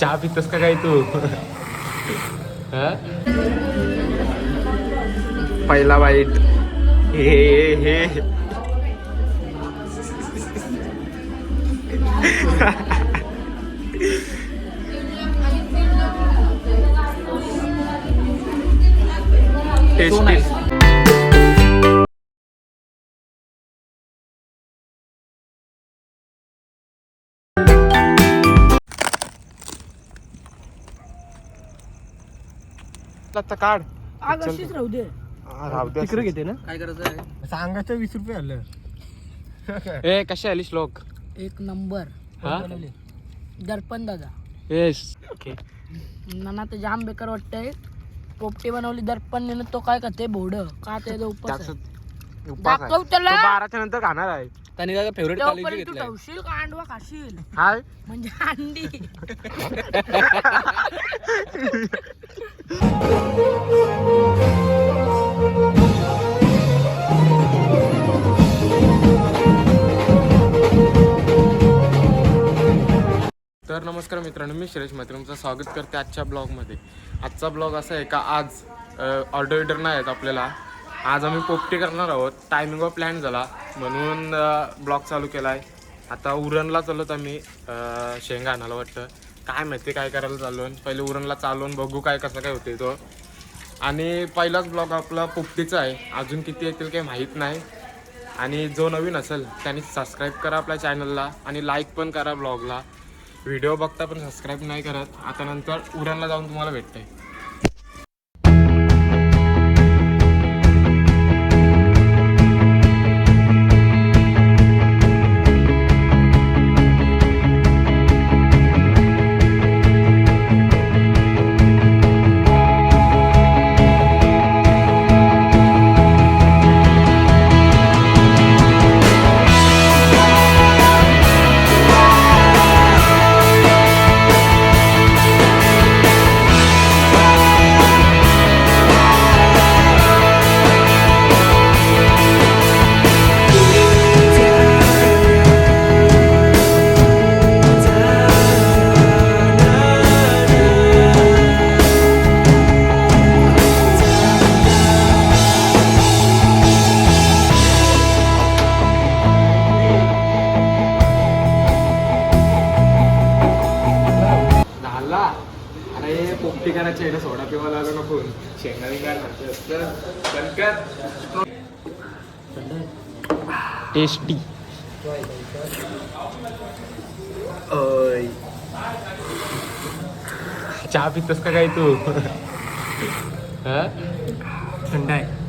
चहा पितोस का काय तू हा? पहिला वाईट हे हे टेस्टी आता काढ. आग अशीच राहू दे. राहू दे तिकडे घेते ना. काय करायचं आहे? सांगायचं वीस रुपये आलं. ए कशी आली श्लोक एक नंबर. हा? दर्पण दादा. येस. ओके. नाना तर जाम बेकार वाटतंय. पोपटी बनवली दर्पण तो काय करते बोड का ते उपास आहे. दाखव त्याला. बाराच्या नंतर खाणार आहे. त्याने काय फेवरेट तोपर्यंत तू ठेवशील का अंडवा खाशील? हाय. म्हणजे अंडी. तर नमस्कार मित्रांनो मी सुरेश मात्र तुमचं स्वागत करते आजच्या ब्लॉगमध्ये आजचा ब्लॉग असा आहे का आज ऑर्डर विडर नाही आहेत आपल्याला. आज आम्ही पोपटी करणार आहोत. टायमिंगवर प्लॅन झाला. म्हणून ब्लॉग चालू केला आहे आता उरणला चालत आम्ही. शेंगा आणायला वाटतं. काय माहिती काय करायला चाललो पहिले उरणला चालवून बघू काय कसं काय होते तो. आणि पहिलाच ब्लॉग आपला पोपटीचा आहे. अजून किती येतील काही माहीत नाही. आणि जो नवीन असेल त्यांनी सबस्क्राईब करा आपल्या चॅनलला आणि लाईक पण करा ब्लॉगला व्हिडिओ बघता पण सबस्क्राईब नाही करत. आता नंतर उरणला जाऊन तुम्हाला भेटतं आहे करायची ना सोडा पिवायला आलो नको शेंगा काय टेस्टी. चहा पितोस का काय तू? हा? थंड आहे.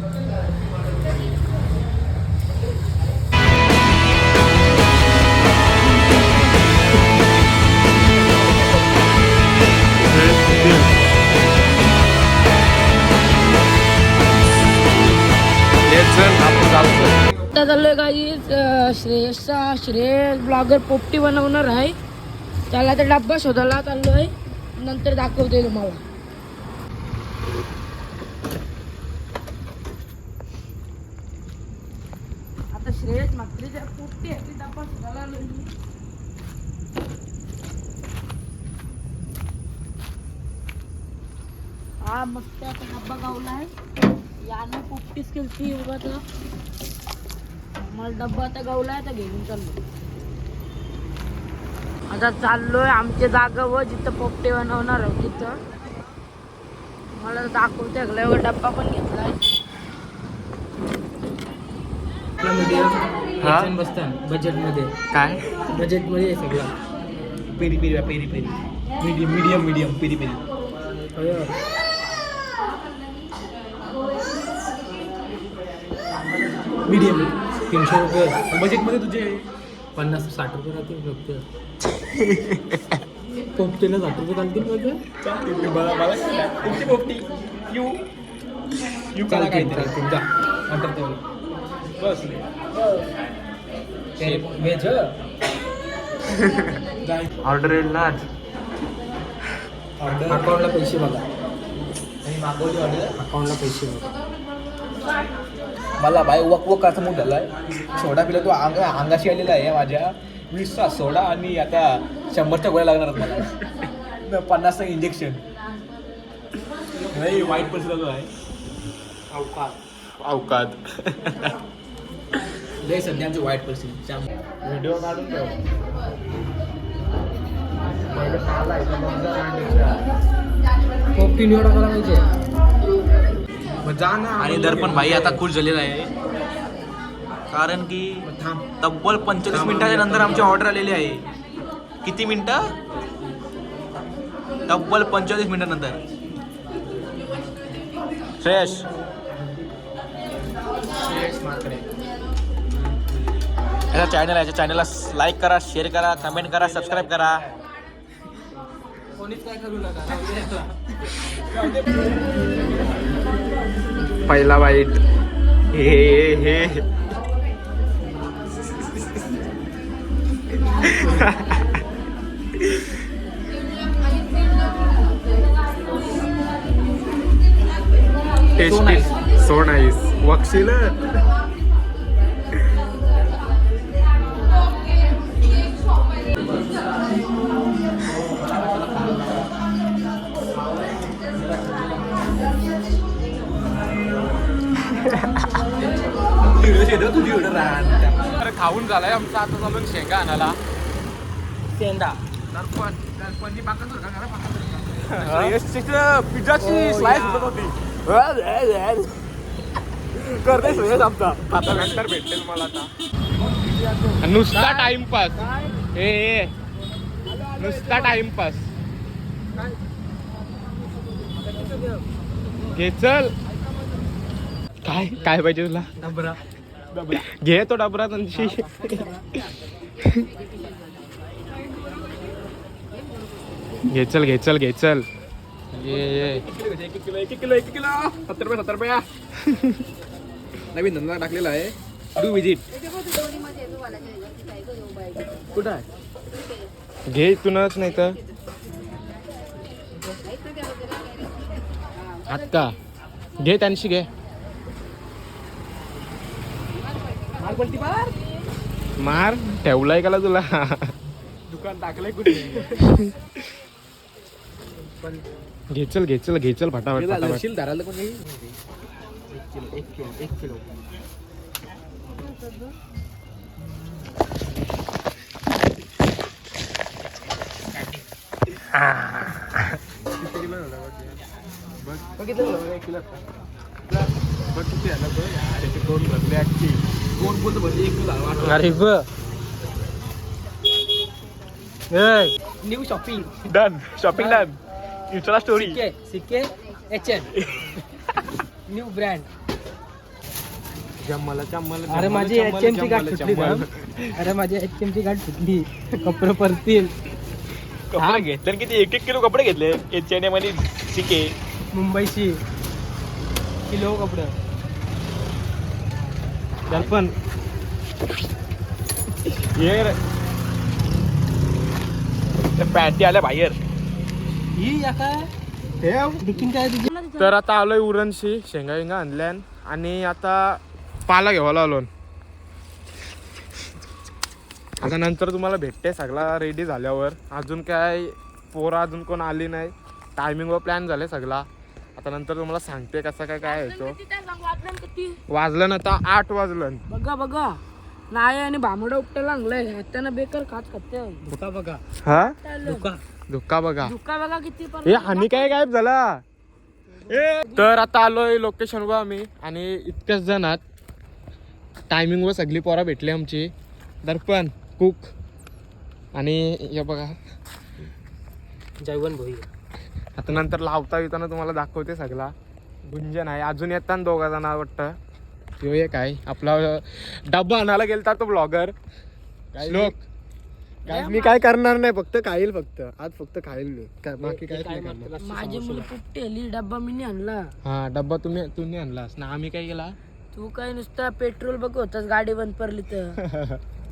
ये चल आपण जाऊ आता चाललोय काही श्रेयसचा श्रेयस ब्लॉगर पोपटी बनवणार आहे. त्याला ते डब्बा शोधायला चाललोय नंतर दाखवते तुम्हाला. आता श्रेयस मात्रेच्या पोपटी आहे ती डब्बा शोधायला आलोय मी. हा मस्त आता डब्बा गावला आहे. यानं पोपटीच केलती उगाच. मला डब्बा आता गवला आता घेऊन चाललो. आता चाललोय आमच्या जागा व जिथं पोपटे बनवणार आहे तिथं. मला दाखवते गल्यावर डब्बा पण घेतलाय मीडियम? बसता बजेटमध्ये काय? बजेटमध्ये आहे सगळा. Peri peri peri peri. Medium medium medium peri peri. Medium. तीनशे रुपये. बजेटमध्ये तुझे पन्नास साठ रुपये राहतील फक्त. पोपटीला साठ रुपये चालतील तुमची पोपटी. यू. यू चालतील चालतील. जा. ते बस. व्हेज ऑर्डर येईल ना आज? अकाउंटला पैसे बघा. आणि मागवली ऑर्डर. अकाउंटला पैसे बघा. मला बाय वक वक असं मूड झालाय सोडा पिला तो अंग अंगाशी आलेला आहे माझ्या. वीसचा सोडा आणि आता शंभरच्या गोळ्या लागणार आहेत मला. पन्नास इंजेक्शन नाही वाईट परिस्थिती आहे. अवकात. लय सध्या आमची वाईट परिस्थिती व्हिडिओ काढून ठेव. पोपटी निवडा मला पाहिजे आणि दर्पण भाई आता खुश झालेला आहे. कारण की तब्बल पंचवीस मिनिटाच्या नंतर आमची ऑर्डर आलेली आहे. किती मिनिटं? तब्बल पंचेचाळीस मिनिटानंतर श्रेयश याचा चॅनल आहे. याच्या चॅनलला लाईक करा शेअर करा कमेंट करा सबस्क्राईब करा. कोणीच काय करू नका. पहिला बाईट हे हे. टेस्टी सो नाईस वक्शील खाऊन झालाय. आमचा आता चालून शेंगा आणायला. शेंडा पिझ्झाची स्लाइस होती. करते श्रेयस आमचा. आता नंतर भेटेल मला आता. नुसता टाइमपास ए ए. नुसता टाइमपास घे चल. काय काय पाहिजे तुला? डबरा घे तो डबरा त्यांची घे चल घे चल घे चल. ये ये. एक किलो एक किलो एक किलो. सत्तर रुपये सत्तर रुपया. नवीन धंदा टाकलेला आहे. डू विजिट कुठं आहे? घे इथूनच नाही तर आत्ता. घे त्यांशी घे. मार. ठेवलाय का तुला? दुकान टाकलंय कुठे? घेचल घेचल घेचल फटाफट फटाफट. धरायला पण नाही एक किलो. एक किलो एक किलो दोन भरले अख्खी. कोण बोलतो म्हणजे एक किलो झाला अरे ब new shopping done shopping done insta story सिक्के सिक्के एच एन न्यू ब्रँड जम्माला जम्माला अरे माझी एच एम ची गाठ सुटली ना. अरे माझी एच एम ची गाठ सुटली कपडे परतील. कपडे घेतले किती? एक एक किलो कपडे घेतले. एच एनमध्ये शिके मुंबईची. किलो कपडे. दर्पण. ये पॅन्टी आल्या बाहेर. ही या काय? तर आता आलोय उरणशी शेंगा वेंगा आणल्यान. आणि आता पाला घ्यावा आलो आता नंतर तुम्हाला भेटते सगळा रेडी झाल्यावर. अजून काय पोरं अजून कोण आली नाही. टायमिंग व प्लॅन झाले सगळा. आता नंतर तुम्हाला सांगते कसा काय काय येतो वाजलं ना आता आठ वाजलं. बघा बघा. नाही आणि बांबडा उपटा लागलाय. हाताने बेकार खात खाते धोका बघा. हा? धोका. धुक्का बघा. धुका बघा किती हे हानी काय गायब झाला? तर आता आलोय लोकेशन वर आम्ही. आणि इतक्याच जणात टायमिंग वर सगळी पोरा भेटली आमची. दर्पण कुक आणि हे बघा. जैवन भोई. आता नंतर लावता येताना तुम्हाला दाखवते सगळा. गुंजन आहे. अजून येतात दोघा जण वाटतं. ह्यो एक आहे. आपला डब्बा आणायला गेलता तो ब्लॉगर श्लोक. काय? मी काय करणार नाही. फक्त खाईल फक्त. आज फक्त खाईल मी. काय बाकी काय नाही करणार. माझी मुलं पुट्टी आली डब्बा मी नाही आणला. हा डब्बा तुम्ही तुम्ही आणलास ना आम्ही काय केला? तू काय नुसता पेट्रोल बघ होतास. गाडी बंद पडली तर.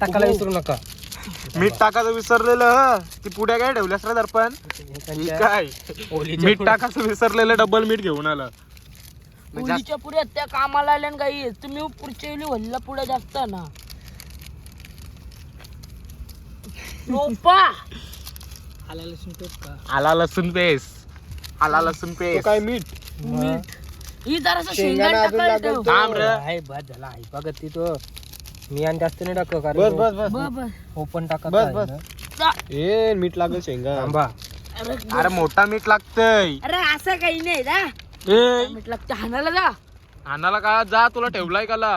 टाकायला विसरू नका. मीठ टाकायचं विसरलेलं ह. ती पुढे काय ठेवल्यास रे दर्पण ही काय? मीठ टाकायचं विसरलेलं डबल मीठ घेऊन आलं. म्हणजे जास्त- मुलीच्या पुढे त्या कामाला आल्या ना काही तुम्ही पुढच्या वेळी वल्ला पुढे जास्त ना लोपा आला लसूण पेस्ट का? आला लसूण पेस्ट. आला लसूण पेस्ट. काय मीठ? मीठ. ही जरासा शेंगदाणा टाकायला ठेव. थांब रे. आहे बस झाला आहे. बघ ती तो. मी आणि जास्त नाही टाक कारण बस ब- ब- हो पण टाकत बस, आहे बस. ना. ए मीठ लागेल शेंगा. थांबा. अरे मोठा मीठ लागतंय. अरे असं काही नाही जा. ए. मीठ लागतं हाणाला जा. आणाला का? जा तुला ठेवलाय काला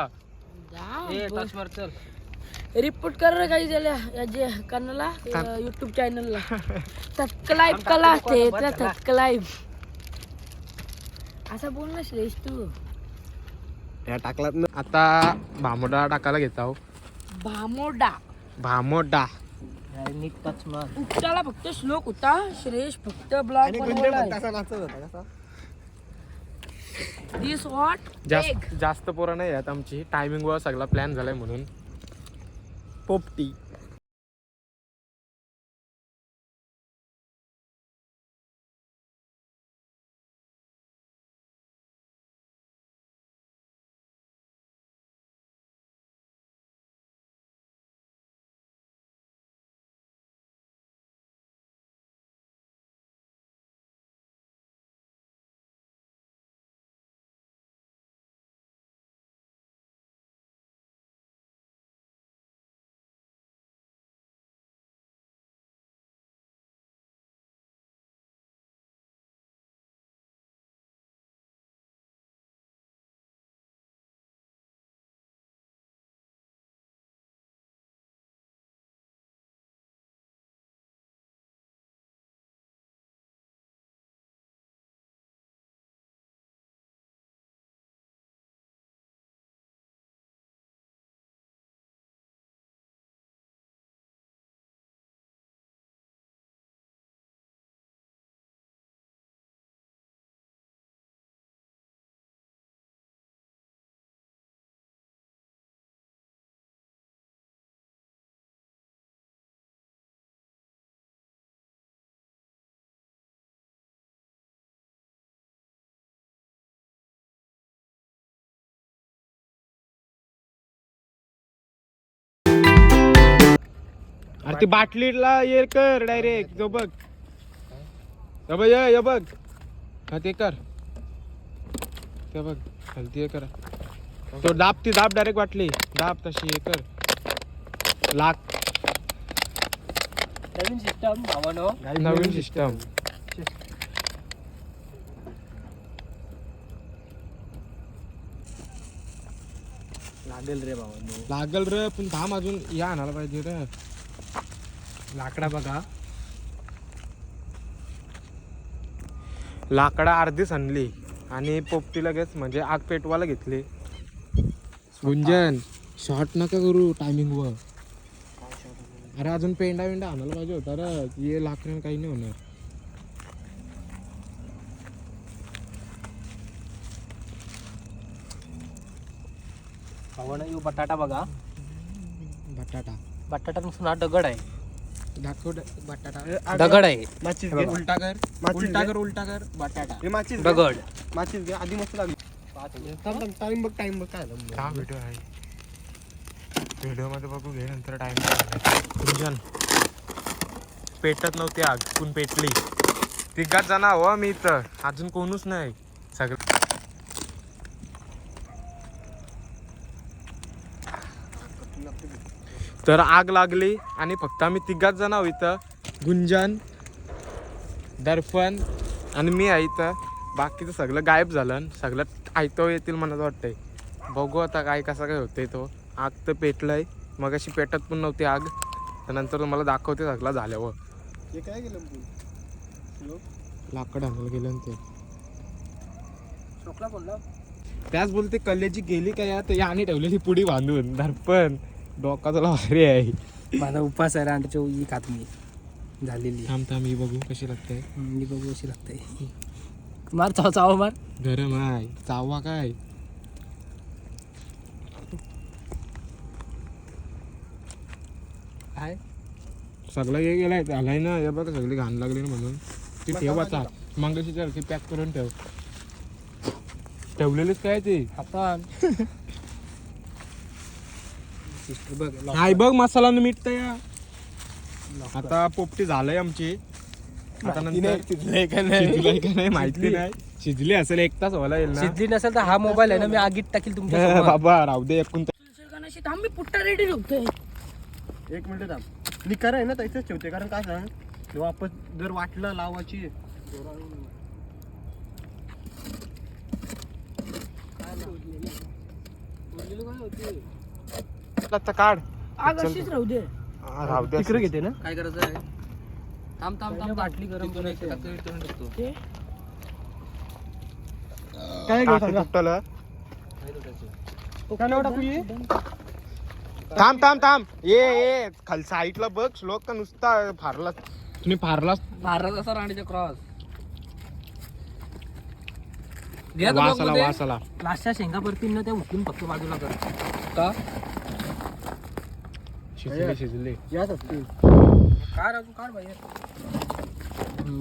ए जा टच मार चल. रिपोर्ट कर रे काही झाल्या या जे कनाला युट्यूब चॅनलला सबस्क्राईब कला असते त्या सबस्क्राईब असं बोल ना श्रेष तू टाकलात ना. आता भामोडा टाकायला घेत आहो. भामोडा. भामोडा. नीट टच मार. उच्चाला फक्त श्लोक होता? श्रेष फक्त ब्लॉग दिस वॉट जास्त जास्त पोरं नाही आहेत आमची. टायमिंग वर सगळा प्लॅन झालाय म्हणून. पोपटी. अरे ती बाटलीला ये कर डायरेक्ट जो बघ. या बघ ये ये बघ. हा ते कर. ते बघ खालती हे कर. तो दाब ती दाब डायरेक्ट बाटली. दाब तशी हे कर. लाख नवीन सिस्टम भावानो. नवीन सिस्टम लागेल रे भावानो. लागल रे पण थांब अजून. या आणायला पाहिजे रे. लाकडा बघा. लाकडा अर्धीच आणली आणि पोपटी लगेच म्हणजे आग पेटवायला घेतली. गुंजन शॉर्ट नका करू टायमिंग वर. अरे अजून पेंडा वेंडा आणायला पाहिजे होता रे. ये लाकडाने काही नाही होणार. भावानो यो बटाटा बघा. बटाटा. बटाटा नुसतं हा दगड आहे. दाखव ड- बटाटा. दगड आहे. माचीस घे, उलटा कर उलटा कर उलटा कर बटाटा. दगड. माचीस घे. आधी मस्त लागली. टाइम बघ टाइम बघ. काय हा व्हिडिओ आहे. व्हिडिओमध्ये बघू घे नंतर टाइम गुंजन. पेटत नव्हती आग. पण पेटली? तिघात जण हो मी इथं. अजून कोणूच नाही. सगळं तर आग लागली आणि फक्त आम्ही तिघात जण आहो इथं. गुंजन दर्पण आणि मी आहे इथं. बाकीचं सगळं गायब झालं आणि सगळं आयतो येतील मला वाटतंय. बघू आता काय कसं काय होतंय तो. आग तर पेटलंय. मग अशी पेटत पण नव्हती आग. तर नंतर तुम्हाला दाखवते सगळं झाल्यावर. लाकड आणायला गेलं ना ते. चोकला बोलला? त्याच बोलते कल्ल्याची गेली काय या? तर याने ठेवलेली पुडी बांधून. दर्पण. डोका तुला भारी आहे. माझा उपास आहे रांडच्या ही खात मी झालेली. थांब थांब ही बघू कशी लागते. मी बघू अशी लागते. मार चाव चाव मार. गरम माय चावा काय? काय सगळं हे गेलाय आलाय ना. हे बघ सगळी घाण लागली ना म्हणून. ती ठेवाचा मंगळशी ती पॅक करून ठेव. ठेवलेलीच काय ते? आता सिस्टर बघ हाय बघ मसाला न मीठ तया आता पोपटी झालंय आमची. आता नंतर शिजलंय का नाही? माहिती नाही. शिजली असेल एक तास व्हायला येईल ना. शिजली नसेल तर हा मोबाईल आहे ना मी आगीत टाकील तुमच्या. बाबा राहू दे एकूण गणाशी थांब मी पुट्टा रेडी ठेवतोय. एक मिनिट थांब. निकार आहे ना तसंच ठेवते कारण काय सांग? तेव्हा आपण जर वाटलं आता काढ. आग अशीच राहू दे. हा, राहू दे तिकडे घेते ना? काय करायचं आहे? थांब थांब थांब बाटली गरम करायची टाकतो ते काय घेऊ टाकी सांगा? तुटलं. काय नाव टाकू ये? थांब थांब थांब. ये ये. खाल साईडला बघ श्लोक का नुसता फारला. तुम्ही फारला भारत असा राणीचा क्रॉस. वास आला वास आला लास्टच्या शेंगा परतील ना त्या उचलून फक्त बाजूला कर. का? शिजले शिजले. याच असते. काय राजू काढ बाहेर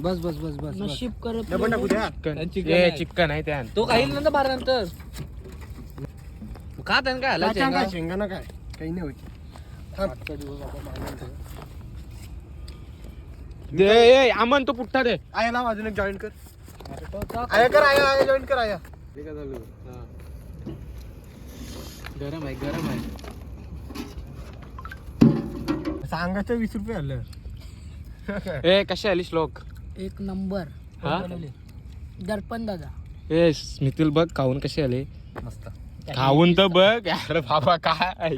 बस बस बस बस नशीब करत डबल टाकू द्या. चिकन. आहे. त्या तो काही नंतर बारा नंतर. का त्यानं काय काय आला सांगा शेंगाना काय? काही नाही होत. दे ए, आमन तो पुठ्ठा दे. आया लाव अजून एक जॉईन कर. आया कर आया आया जॉईन कर आया. गरम आहे गरम आहे. सांगायचं वीस रुपये आलं. ए कशी आली श्लोक? एक नंबर. हा? दर्पण दादा. ए स्मितील बघ खाऊन कशी आली? मस्त. खाऊन तर बघ. अरे बाबा काय?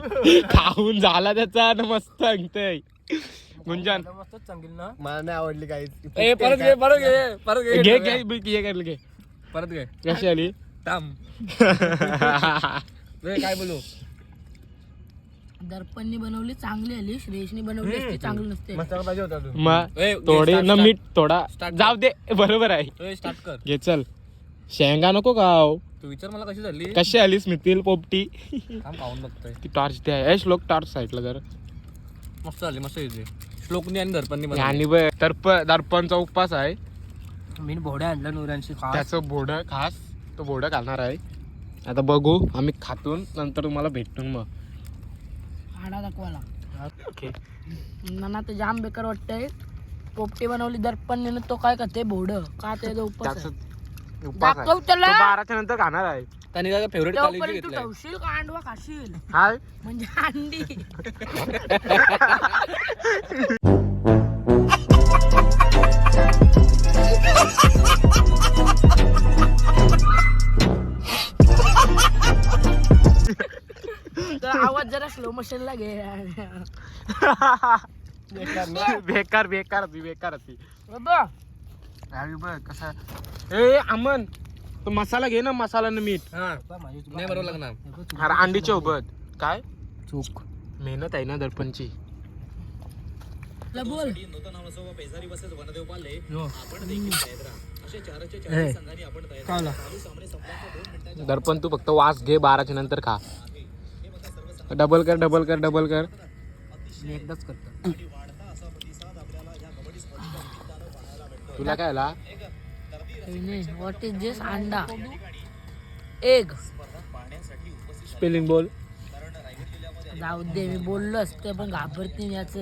खाऊन झाला त्याचा न मस्त अंगतय गुंजन. चांगली ना. मला नाही आवडली काही ए परत घे परत घे परत घे घे घे. घे कर घे परत घे. कशी आली? काय बोलू? दर्पणनी बनवली चांगली आली. श्रेयसनी बनवली असती चांगली नसते. मसाला पाहिजे होता मग ए, थोडे start, न start. मीठ थोडा Start जाऊ दे. बरोबर आहे. ए, स्टार्ट कर. घे चल. शेंगा नको गाव तू विचार मला कशी झाली? कशी आली स्मितील पोपटी? थांब खाऊन बघतोय. ती टॉर्च दे ए श्लोक टॉर्च साईडला जर. मस्त झाली मस्त येते श्लोकनी आणि दर्पणनी बनवली. आणि बघ दर्प दर्पणचा उपवास आहे. मी भोड्या आणल्या नवऱ्यांशी खास. त्याचं बोड खास तो बोड घालणार आहे. आता बघू आम्ही खातून नंतर तुम्हाला भेटून मग. हाडा दाखवाला ओके नाना तर जाम बेकार वाटतंय. पोपटी बनवली दर्पणने तो काय करते भोड. का त्याचा उपवास त्याचं आहे. दाखव त्याला. तो बाराच्या नंतर खाणार आहे. त्याने काय फेवरेट तू घेतलाय? ठेवशील का अंडवा खाशील? हाय. म्हणजे अंडी. तर आवाज जरा स्लो मोशन ला घे. बेकार बेकार होती बेकार होती बाबा अरे बघ कसा? ए अमन तो मसाला घे ना मसाला न मीठ. हा नाही बरोबर लागणार. अरे अंडीच्या सोबत काय? चूक. मेहनत आहे ना दर्पणची. ला बोल. दर्पण तू फक्त वास घे बाराच्या नंतर खा. डबल कर डबल कर डबल कर. मी एकदाच करतो. तुला काय आला? व्हॉट इज दिस अंडा. एग स्पेलिंग बोल. जाऊ दे मी बोललो असते पण घाबरते याच.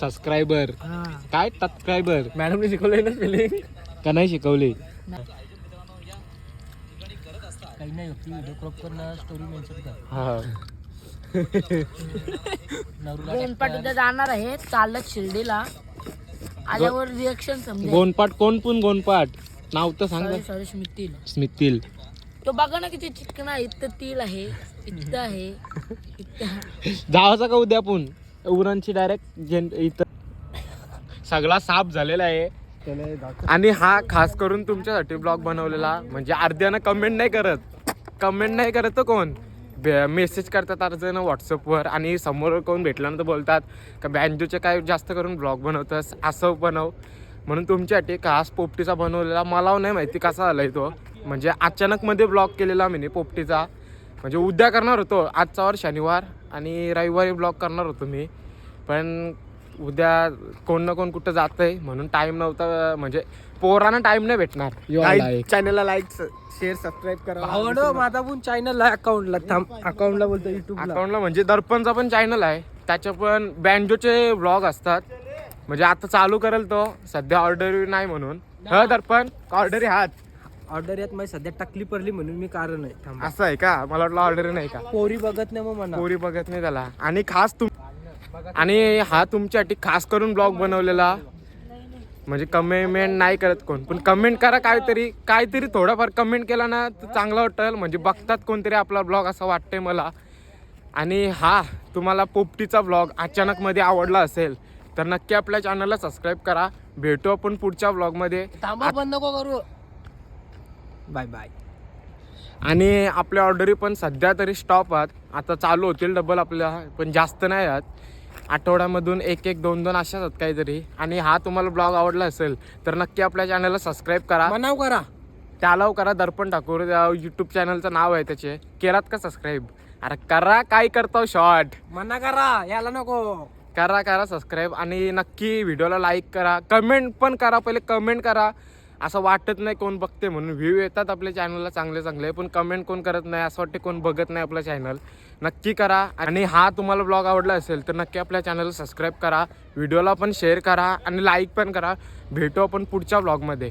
सबस्क्रायबर हा. काय सबस्क्रायबर मॅडमने शिकवलंय ना स्पेलिंग का नाही शिकवले? काही नाही होती व्हिडिओ क्रॉप करणं स्टोरी मेन्शन कर. हा. उद्या जाणार आहे. चालत शिर्डीला. आल्यावर रिएक्शन समजेल. गोनपाट कोण पण गोनपाट नाव तर सांग सॉरी सॉरी स्मितील स्मितील तो बघा ना किती चिकना इथं तिल आहे. इथं आहे. जावाचा का उद्या आपण उरांची डायरेक्ट इथं. सगळा साफ झालेला आहे. आणि हा खास करून तुमच्यासाठी ब्लॉग बनवलेला. म्हणजे अर्ध्यानं कमेंट नाही करत. कमेंट नाही करत तर कोण? मेसेज करतात अर्ज ना व्हॉट्सअपवर आणि समोर कोण भेटल्यानंतर बोलतात. का बँजूचे काय जास्त करून ब्लॉग बनवतंस? असं बनव. म्हणून तुमच्यासाठी खास पोपटीचा बनवलेला. मला नाही माहिती कसा आलाय तो. म्हणजे अचानकमध्ये ब्लॉग केलेला मी पोपटीचा. म्हणजे उद्या करणार होतो. आजचा वर शनिवार आणि रविवारी ब्लॉग करणार होतो मी. पण उद्या कोण ना कोण कुठं जातंय म्हणून टाइम नव्हता म्हणजे पोरांना टाइम नाही भेटणार. चॅनलला लाईक शेअर सबस्क्राईब करा. आवड माझा पण चॅनल आहे अकाउंटला थांब अकाउंटला बोलतो युट्यूबला अकाउंटला म्हणजे दर्पणचा पण चॅनल आहे. त्याच्या पण बँजोचे ब्लॉग असतात. म्हणजे आता चालू करेल तो. सध्या ऑर्डर नाही म्हणून. ह दर्पण? ऑर्डर हात ऑर्डर यात माझी सध्या टाकली पडली म्हणून मी कारण आहे. थांब. असं आहे का? मला वाटलं ऑर्डर नाही का? पोरी बघत नाही मग म्हणा. पोरी बघत नाही त्याला. आणि खास तुम आणि हा तुमच्यासाठी खास करून ब्लॉग बनवलेला. म्हणजे कमेंट नाही करत कोण पण कमेंट करा काहीतरी काहीतरी थोडंफार कमेंट केला ना तर चांगलं वाटेल. म्हणजे बघतात कोणतरी आपला ब्लॉग असं वाटतंय मला. आणि हा तुम्हाला पोपटीचा ब्लॉग अचानक मध्ये आवडला असेल तर नक्की आपल्या चॅनलला सबस्क्राईब करा. भेटू आपण पुढच्या ब्लॉगमध्ये थांबा बंद नको करू. Bye bye. आणि आपल्या ऑर्डरी पण सध्या तरी स्टॉप आहेत. आता चालू होतील डबल आपल्या पण जास्त नाही आहेत. आठवड्यामधून एक एक दोन दोन अशाच आहेत काहीतरी. आणि हा तुम्हाला ब्लॉग आवडला असेल तर नक्की आपल्या चॅनलला सबस्क्राईब करा. मनाव करा. त्यालाव करा दर्पण ठाकूर यूट्यूब चॅनलचं नाव आहे त्याचे. केलात का सबस्क्राईब अरे करा काय करतो शॉर्ट मना करा याला नको. करा करा सबस्क्राईब आणि नक्की व्हिडिओला लाईक करा. कमेंट पण करा पहिले कमेंट करा. असं वाटत नाही कोण बघते म्हणून. व्ह्यू येतात आपल्या चॅनलला चांगले चांगले. पण कमेंट कोण करत नाही असं वाटते कोण बघत नाही आपलं चॅनल नक्की करा. आणि हा तुम्हाला ब्लॉग आवडला असेल तर नक्की आपल्या चॅनलला सबस्क्राईब करा. व्हिडिओला पण शेअर करा आणि लाईक पण करा. भेटू आपण पुढच्या ब्लॉगमध्ये